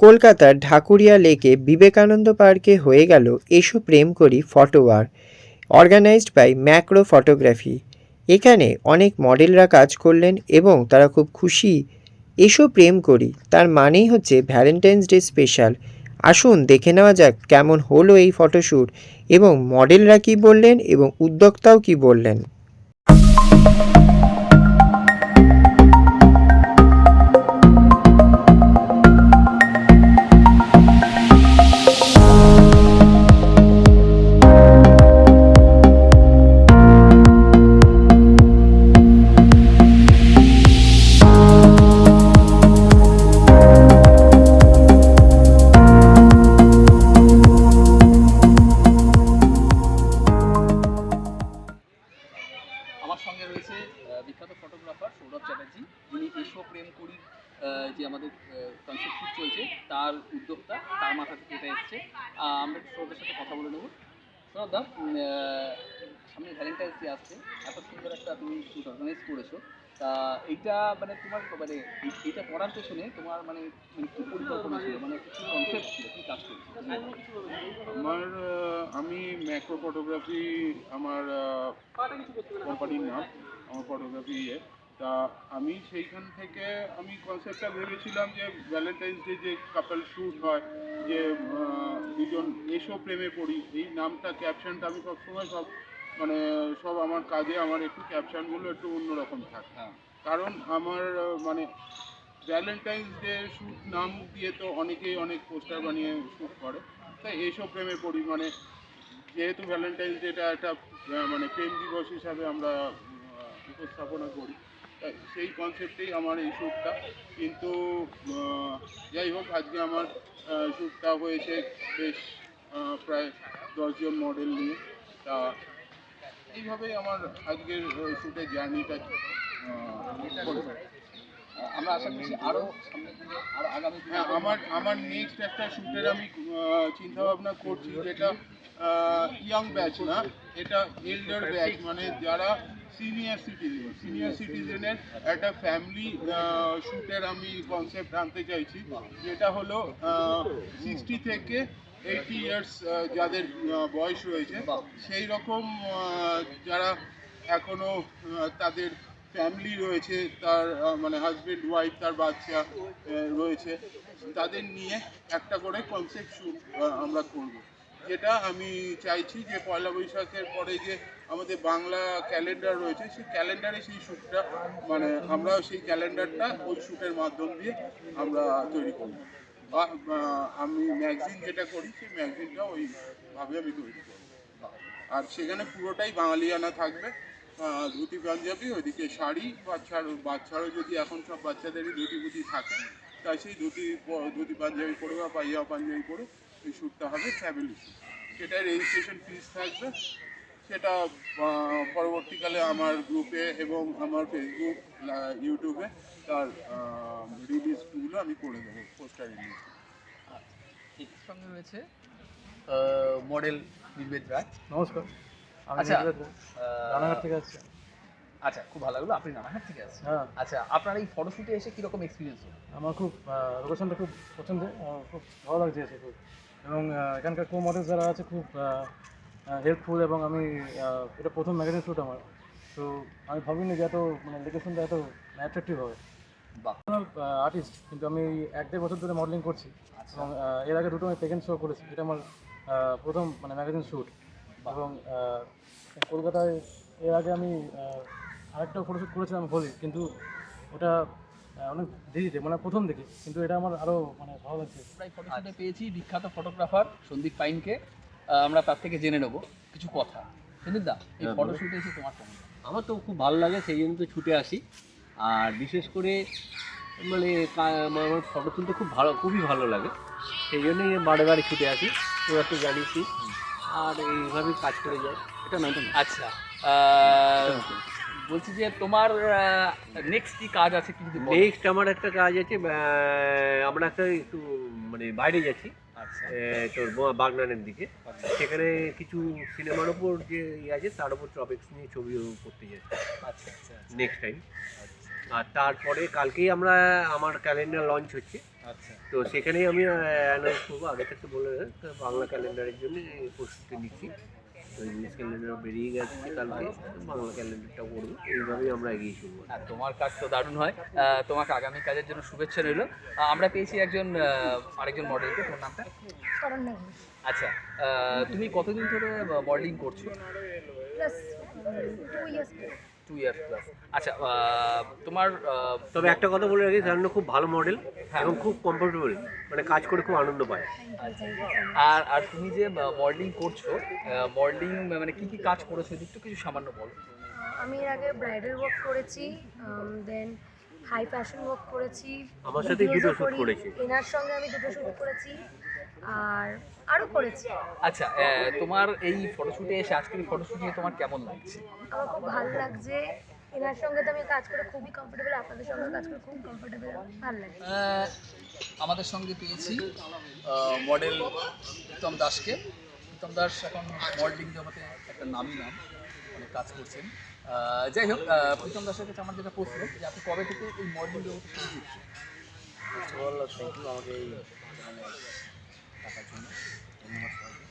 কলকাতার ঢাকুরিয়া লেকে বিবেকানন্দ পার্কে হয়ে গেল এসো প্রেম করি photo war organized by macro photography এখানে অনেক মডেলরা কাজ করলেন এবং তারা খুব খুশি। এসো প্রেম করি, তার মানেই হচ্ছে ভ্যালেন্টাইন্স ডে স্পেশাল। আসুন দেখে নেওয়া যাক কেমন হলো এই ফটোশ্যুট এবং মডেলরা কি বললেন এবং উদ্যোক্তাও কি বললেন। সঙ্গে রয়েছে বিখ্যাত ফটোগ্রাফার সৌরভ চ্যাটার্জি। যিনি এসো প্রেম করি যে আমাদের কনসেপ্ট চলছে, তার উদ্যোক্তা, তার মাথা থেকে এটা এসছে। আমরা সৌরভের সাথে কথা বলে নেব। সৌরভ দা সামনে ভ্যালেন্টাইন্স ডে আসছে। এত সুন্দর একটা তুমি শুট অর্গানাইজ করেছ। তা এইটা মানে তোমার মানে এই- এইটা করার পেছনে তোমার মানে মানে কী পরিকল্পনা ছিল? মানে কী কনসেপ্ট ছিল? কী কাজ আমার আমি ম্যাক্রো ফটোগ্রাফি আমার কোম্পানির নাম, আমার ফটোগ্রাফি ইয়ে। তা আমি সেইখান থেকে আমি কনসেপ্টটা ভেবেছিলাম যে ভ্যালেন্টাইন্স ডে যে কাপল শ্যুট হয়, যে দুজন এসো প্রেমে পড়ি, এই নামটা ক্যাপশনটা আমি সবসময় সব মানে সব আমার কাজে আমার একটু ক্যাপশনগুলো একটু অন্যরকম থাকে। হ্যাঁ। কারণ আমার মানে ভ্যালেন্টাইন্স ডে শ্যুট নাম দিয়ে তো অনেকেই অনেক পোস্টার বানিয়ে শ্যুট করে। তাই এইসব প্রেমে পড়ি মানে যেহেতু ভ্যালেন্টাইন্স ডেটা একটা মানে প্রেম দিবস হিসাবে আমরা উপস্থাপনা করি তাই সেই কনসেপ্টেই আমার এই শ্যুটটা কিন্তু যাই হোক আজকে আমার শ্যুটটা হয়েছে বেশ প্রায় দশজন মডেল নিয়ে। তা এইভাবেই আমার আজকের শ্যুটের জার্নিটা আমরা আশা করছি আরও আগামী হ্যাঁ আমার আমার নেক্সট একটা শ্যুটের আমি চিন্তা ভাবনা করছি যেটা ইয়াং ব্যাচ না এটা এল্ডার ব্যাচ মানে যারা সিনিয়র সিটিজেন সিনিয়র সিটিজেনের একটা ফ্যামিলি শ্যুটের আমি কনসেপ্ট আনতে চাইছি যেটা হলো সিক্সটি থেকে এইটি ইয়ার্স যাদের বয়স রয়েছে সেই রকম যারা এখনও আহ, তাদের ফ্যামিলি রয়েছে তার মানে হাজবেন্ড ওয়াইফ তার বাচ্চা রয়েছে তাদের নিয়ে একটা করে কনসেপ্ট শ্যুট আমরা করব। যেটা আমি চাইছি যে পয়লা বৈশাখের পরে যে আমাদের বাংলা ক্যালেন্ডার রয়েছে সেই ক্যালেন্ডারে সেই শ্যুটটা মানে আমরা সেই ক্যালেন্ডারটা ওই শ্যুটের মাধ্যম দিয়ে আমরা তৈরি করব। আমি ম্যাগজিন যেটা করি, সেই ম্যাগজিনটা ওইভাবে আমি তৈরি করি। আর সেখানে পুরোটাই বাঙালিয়ানা থাকবে। ধুতি পাঞ্জাবি, ওইদিকে শাড়ি, বাচ্চার, বাচ্চারও যদি এখন সব বাচ্চাদেরই ধুতি বুতি থাকে, তাই সেই ধুতি ধুতি পাঞ্জাবি পরে বা পাইয়া পাঞ্জাবি পরে এই শ্যুটটা হবে ফ্যামিলি শ্যুট সেটা রেজিস্ট্রেশন ফিস থাকবে। সেটা পরবর্তীকালে আমার গ্রুপে এবং আমার ফেসবুক ইউটিউবে তার রিলিজগুলো আমি করে দেবো পোস্টার রিলিজ এর সঙ্গে রয়েছে মডেল নির্বেদ রায়। নমস্কার আচ্ছা রানাঘাট থেকে আসছি। আচ্ছা খুব ভালো লাগল আপনি রানাঘাট থেকে আসছেন। হ্যাঁ। আচ্ছা আপনার এই ফটোশুটে এসে কীরকম এক্সপিরিয়েন্স হলো? আমার খুব লোকেশনটা খুব পছন্দের খুব ভালো লাগছে এসে খুব। এবং এখানকার কো মডেল যারা আছে খুব হেল্পফুল এবং আমি এটা প্রথম ম্যাগাজিন শ্যুট আমার। তো আমি ভাবিনি যে এত মানে লোকেশনটা এত অ্যাট্রাকটিভ হবে। আর্টিস্ট কিন্তু আমি এক দেড় বছর ধরে মডেলিং করছি। এবং আহ, এর আগে দুটো আমি সেকেন্ড শো করেছি। এটা আমার প্রথম মানে ম্যাগাজিন শ্যুট এবং কলকাতায় এর আগে আমি আরেকটা ফটোশ্যুট করেছিলাম হোলি। কিন্তু ওটা অনেক দেরিতে মানে প্রথম দেখি কিন্তু এটা আমার আরও মানে ভালো লাগছে। পেয়েছি বিখ্যাত ফটোগ্রাফার সন্দীপ পাইনকে। আমরা তার থেকে জেনে নেব কিছু কথা। দা এই হ্যাঁ, ফটোশুটে এসে তোমার কেমন আমার তো খুব ভালো লাগে সেই জন্য তো ছুটে আসি। আর বিশেষ করে মানে আমার আমার ফটো তুলতে খুব ভালো খুবই ভালো লাগে। সেই জন্যই বারে বারে ছুটে আসি তোরা তো জানিসই। আর এইভাবেই কাজ করে যাই। এটা না এটা না। আচ্ছা বলছি যে তোমার নেক্সট কি কাজ আছে কিন্তু নেক্সট আমার একটা কাজ আছে আমরা একটা একটু মানে বাইরে যাচ্ছি। তোর বাগনানের দিকে। সেখানে কিছু সিনেমার ওপর যে ইয়ে আছে তার উপর টপিক্স নিয়ে ছবিও করতে যাচ্ছি। আচ্ছা আচ্ছা আচ্ছা। নেক্সট টাইম আর তারপরে কালকেই আমরা আমার ক্যালেন্ডার লঞ্চ হচ্ছে। আচ্ছা। তো সেখানেই আমি অ্যানাউন্স করব। আগে থেকে বলে বাংলা ক্যালেন্ডারের জন্য প্রস্তুতি নিচ্ছি। তো ইংলিশ ক্যালেন্ডারও বেরিয়ে গেছে কালকে। বাংলা ক্যালেন্ডারটা করব এইভাবেই আমরা এগিয়ে শুরু আর তোমার কাজ তো দারুণ হয়। আহ, তোমাকে আগামী কাজের জন্য শুভেচ্ছা রইল। আমরা পেয়েছি একজন আরেকজন মডেলকে। তোমার নামটা? আচ্ছা তুমি কতদিন ধরে মডেলিং করছ? প্লাস টু ইয়ার্স প্লাস আচ্ছা তোমার তবে একটা কথা বলে রাখি জানো খুব ভালো মডেল এবং খুব কমফোর্টেবল মানে কাজ করে খুব আনন্দ পায় আর আর তুমি যে মডেলিং করছ মডেলিং মানে কি কি কাজ করেছ একটু কিছু সামান্য বলো আমি এর আগে ব্রাইডাল ওয়ার্ক করেছি দেন হাই ফ্যাশন ওয়ার্ক করেছি আমার সাথেই দুটো করি। করেছি। এনার সঙ্গে আমি দুটো শুট করেছি আর আরও করেছি। আচ্ছা তোমার এই ফটোশুটে এসে আজকের ফটোশুটে তোমার কেমন লাগছে? আমার খুব ভালো লাগছে। এনার সঙ্গে তো আমি কাজ করে খুবই কমফোর্টেবল আপনাদের সঙ্গে কাজ করে খুব কমফোর্টেবল ভালো লাগছে আমাদের সঙ্গে পেয়েছি মডেল প্রীতম দাসকে। প্রীতম দাস এখন মডেলিং জগতে একটা নামই নাম অনেক কাজ করছেন। যাই হোক প্রীতম দাসের কাছে আমার যেটা প্রশ্ন যে আপনি কবে থেকে এই মডেলিং জগতে শুরু করছেন first of all thank you আমাকে এই এখানে টাকার জন্য। ধন্যবাদ সবাইকে।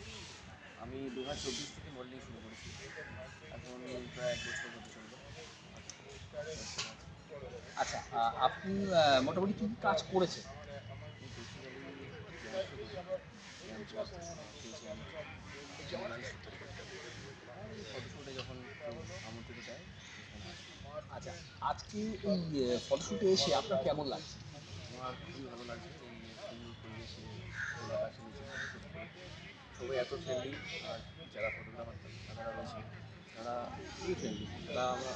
আমি দু হাজার চব্বিশ থেকে মডেলিং শুরু করেছি। এখন প্রায় এক বছর হতে চলল আচ্ছা আপনি মোটামুটি কী কাজ করেছেন? যখন আচ্ছা আজকে এই ফটোশুটে এসে আপনার কেমন লাগছে? আমার খুবই ভালো লাগছে। সবাই এত ফ্রেন্ডলি যারা ফটোগ্রাফার রয়েছে, তারা খুবই ফ্রেন্ডলি তারা আমরা,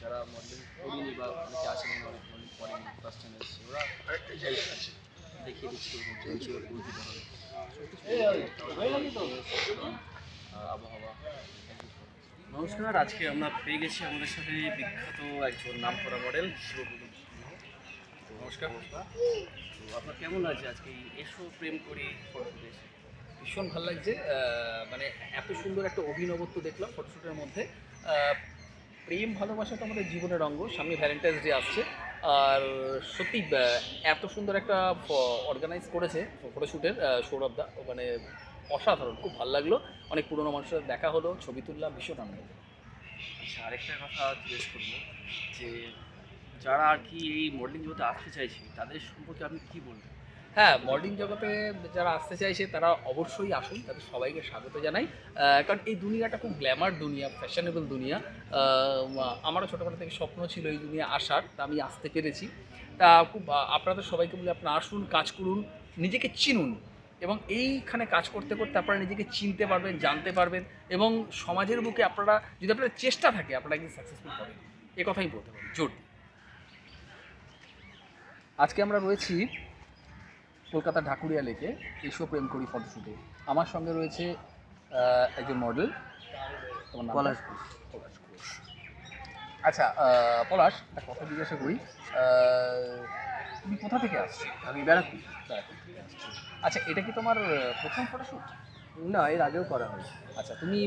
যারা মডেলিং করিনি বা অনেকে আছে অনেক মডেলিং করেনি ফার্স্ট এসেছে, ওরা দেখিয়ে দিচ্ছে আবহাওয়া নমস্কার, আজকে আমরা পেয়ে গেছি আমাদের সাথে বিখ্যাত একজন নাম করা মডেল শিবগুরু। নমস্কার। তো আপনার কেমন লাগছে আজকে? এই এসো প্রেম করি ফটো এসে। ভীষণ ভালো লাগছে। মানে এত সুন্দর একটা অভিনবত্ব দেখলাম ফটোশ্যুটের মধ্যে। প্রেম ভালোবাসা তো আমাদের জীবনের অঙ্গ। সামনে ভ্যালেন্টাইন্স ডে আসছে। আর সত্যি এত সুন্দর একটা অর্গানাইজ করেছে ফটোশ্যুটের সৌরভ দা। মানে অসাধারণ খুব ভালো লাগল। অনেক পুরনো মানুষের দেখা হলো ছবি তুললাম ভীষণ আনন্দ। আচ্ছা আরেকটা কথা জিজ্ঞেস করব যে যারা আর কি এই মডেলিং জগতে আসতে চাইছে, তাদের সম্পর্কে আপনি কী বলবেন? হ্যাঁ মডেলিং জগতে যারা আসতে চাইছে, তারা অবশ্যই আসুন, তাদের সবাইকে স্বাগত জানাই। কারণ এই দুনিয়াটা খুব গ্ল্যামার দুনিয়া ফ্যাশনেবল দুনিয়া। আমারও ছোটোবেলা থেকে স্বপ্ন ছিল এই দুনিয়া আসার, তা আমি আসতে পেরেছি। তা খুব আপনাদের সবাইকে বলি, আপনারা আসুন, কাজ করুন, নিজেকে চিনুন। এবং এইখানে কাজ করতে করতে আপনারা নিজেকে চিনতে পারবেন, জানতে পারবেন। এবং সমাজের বুকে আপনারা, যদি আপনাদের চেষ্টা থাকে, আপনারা একদিন সাকসেসফুল হবেন। এ কথাই বলতে পারি, জোর। আজকে আমরা রয়েছি কলকাতা ঢাকুরিয়া লেকে এসো প্রেম করি ফটোশ্যুটে আমার সঙ্গে রয়েছে একজন মডেল পলাশ ঘোষ। পলাশ ঘোষ। আচ্ছা পলাশ একটা কথা জিজ্ঞাসা করি তুমি কোথা থেকে আসছো? আমি ব্যারাকপুর। আচ্ছা এটা কি তোমার প্রথম ফটোশ্যুট না এর আগেও করা হয়েছে আচ্ছা তুমি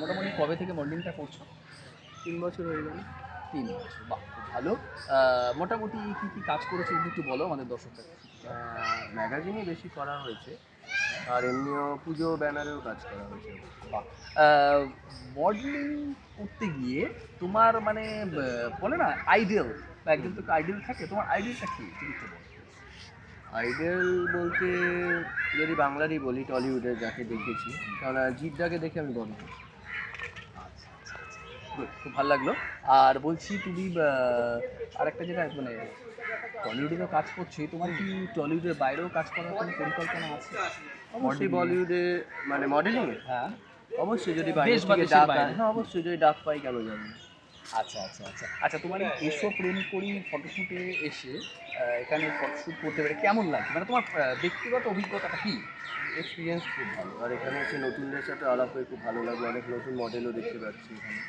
মোটামুটি কবে থেকে মডেলিংটা করছ? তিন বছর হয়ে গেল। তিন বছর। বাহ খুব ভালো। মোটামুটি কী কী কাজ করেছে যদি একটু বলো আমাদের দর্শকদের ম্যাগাজিনে বেশি করা হয়েছে আর এমনিও পুজো ব্যানারেও কাজ করা হয়েছে। মডেলিং করতে গিয়ে তোমার মানে বলে না আইডিয়াল। বা একজন তো আইডিয়াল থাকে। তোমার আইডিয়ালটা কি? তুমি একটু বলো। আইডল বলতে যদি বাংলারই বলি টলিউডের যাকে দেখেছি কারণ জিদ্দাকে দেখে আমি বন্ধ Good, খুব ভালো লাগল। আর বলছি তুমি আর আরেকটা যেটা মানে টলিউডে তো কাজ করছি তোমার কি টলিউডের বাইরেও কাজ করার কোনো পরিকল্পনা আছে? অবশ্যই বলিউডে মানে মডেলিং হ্যাঁ। অবশ্যই যদি বাইরে থেকে ডাক। হ্যাঁ অবশ্যই যদি ডাক পাই কেন যাবে না? আচ্ছা আচ্ছা আচ্ছা। আচ্ছা তোমার এই এসো প্রেম করি ফটোশ্যুটে এসে এখানে ফটোশ্যুট করতে পেরে কেমন লাগে মানে তোমার ব্যক্তিগত অভিজ্ঞতাটা কী? এক্সপিরিয়েন্স খুব ভালো। আর এখানে এসে নতুনদের সাথে আলাপ হয়ে খুব ভালো লাগল অনেক নতুন মডেলও দেখতে পাচ্ছি এখানে।